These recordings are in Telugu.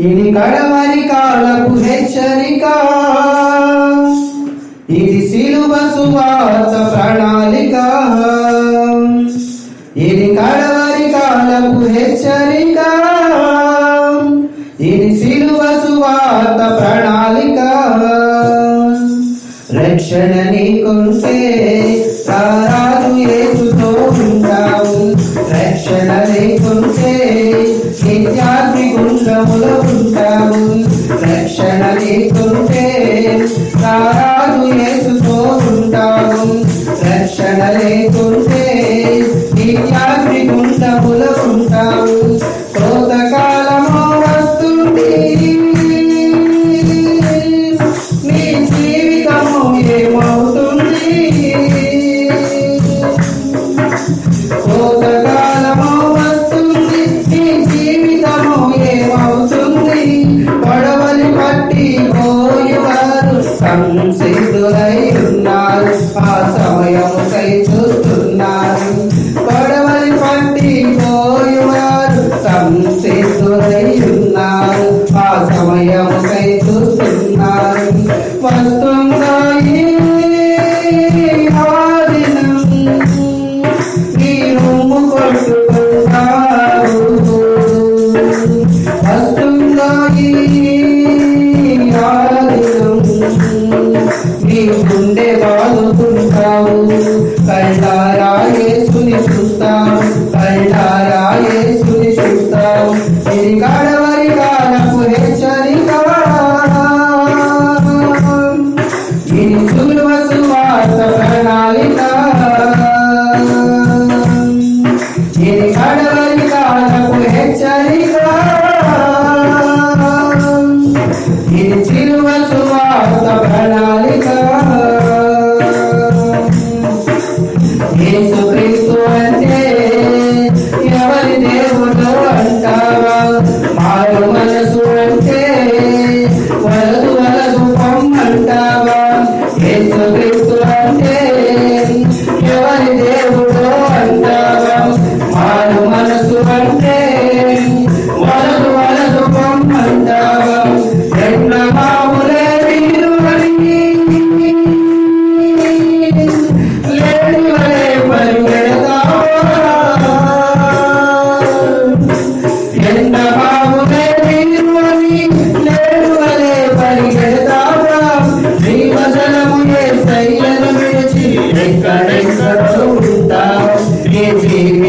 ఇది కడవరి కాలపు హెచ్చరిక. ఇది సిలువ సువార్త ప్రణాళిక. ఇది కడవరి కాలపు హెచ్చరిక. ఇది సిలువ సువాత ప్రణాళిక. రక్షణ నీకుంటే ఉంటావు కోతకాలమో వస్తుంది నీ జీవితము ఏమవుతుంది? కోత Thank you.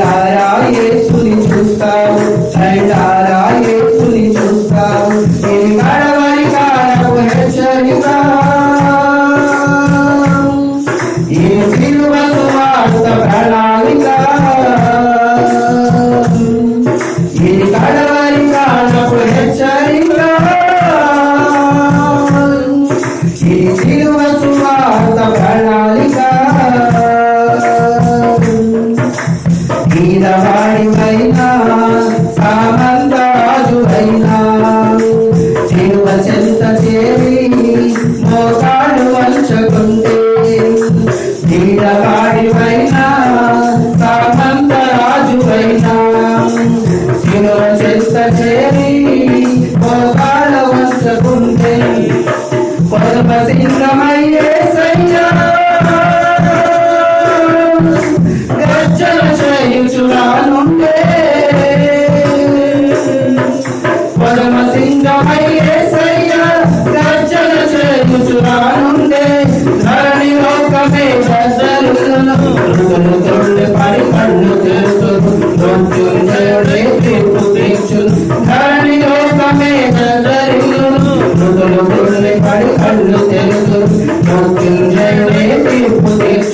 ധാരായേ రాజపాడిపైనా సామంత రాజుపైనా చేత చేరి Thanks.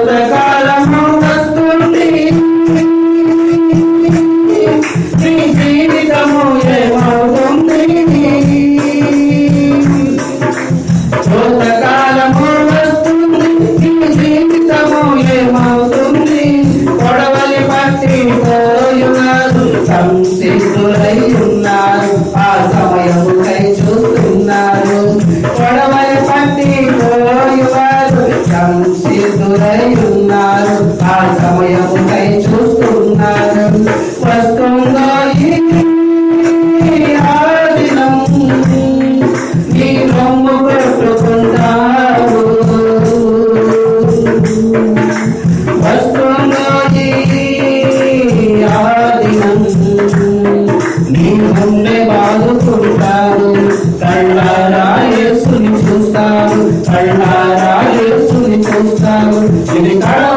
సిద్ధులై ఉన్నారు. ఆ సమయముకై చూస్తున్నారు. వస్తు Tiene cara